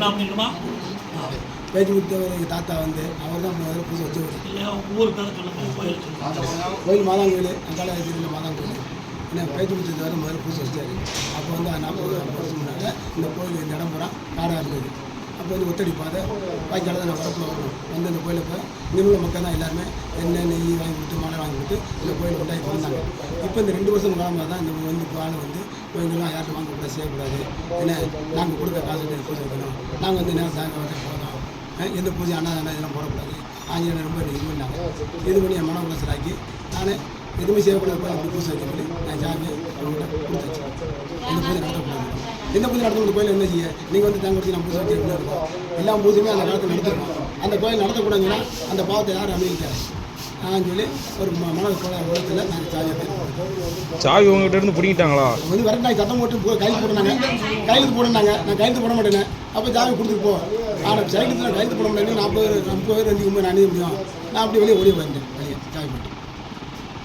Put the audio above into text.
என்ன பண்ணிக்கணுமா பேச்சு கொடுத்தவர் எங்கள் தாத்தா வந்து அவர் தான் முதல்ல பூஜை வச்சவர் ஊர் பேரை கோயில் சொல்லுங்க கோயில் மாதாங்கோயில் அங்காள திருவிழா மாதாங்கோயில் ஏன்னா பேச்சு கொடுத்தவர் முதல்ல பூஜை வச்சார் அப்போ வந்து நாற்பது ஐம்பது வருஷம் முன்னாடி இந்த கோயில் இந்த இடம் பூரா காடாக இருந்தது. அப்போ வந்து ஒத்தடி பாதை வாய்க்கால தான் நான் வரப்பில் வரணும். வந்து இந்த கோயிலை இப்போ இங்கே உள்ள மக்கள் தான் எல்லாருமே எண்ணெய் நெய் வாங்கி கொடுத்து மாலை வாங்கி கொடுத்து இந்த கோயிலை கொண்டாடி வந்தாங்க. இப்போ இந்த ரெண்டு வருஷம் காலமாக தான் இந்த வந்து பால் வந்து கோயிலெலாம் யார்கிட்ட வாங்கக்கூடாது செய்யக்கூடாது. ஏன்னா நாங்கள் கொடுக்க காசு கொடுத்து பூஜை நாங்கள் வந்து நேரம் சாயங்காலம் போகிறோம் எந்த பூஜை அண்ணா இதெல்லாம் போடக்கூடாது. ஆஞ்சநேயர் ரொம்ப இது பண்ணாங்க இது பண்ணி என் மன உலசராக்கி நான் எதுவுமே செய்யக்கூடாது கோயில் பூஜை வைக்க சொல்லி நான் ஜாமி அவங்கள்ட்ட கொடுத்தாச்சு எந்த பூஜை நடத்தக்கூடாது. எந்த பூஜை நடத்தக்கூடிய கோயில் என்ன செய்ய? நீங்கள் வந்து தேங்க கொடுத்து நான் பூஜை வைக்க எல்லா பூஜையுமே அந்த காலத்தில் நடத்தணும் அந்த கோயில் நடத்தக்கூடாதுன்னா அந்த பாவத்தை யாரும் அமைதிக்காது நான் சொல்லி ஒரு ம- மன கோல உலகத்தில் நான் ஜாலியாக போயிருக்கோம் சாவி உங்ககிட்ட இருந்து பிடிங்கிட்டாங்களா? வந்து வரட்டாய் சத்தம் போட்டு போ கையெழுத்து போடுனாங்க கையெழுத்து போடுனாங்க நான் கையெழுத்து போட மாட்டேனே. அப்போ ஜாமி கொடுத்துட்டு போ. ஆனால் சைக்கிள் கையெழுத்து போட மாட்டேன். நாற்பது முப்பது பேர் ரெண்டு நான் அணிய முடியும். நான் அப்படி வெளியே ஓடி வந்துட்டேன் வெளியே ஜாமி போட்டு.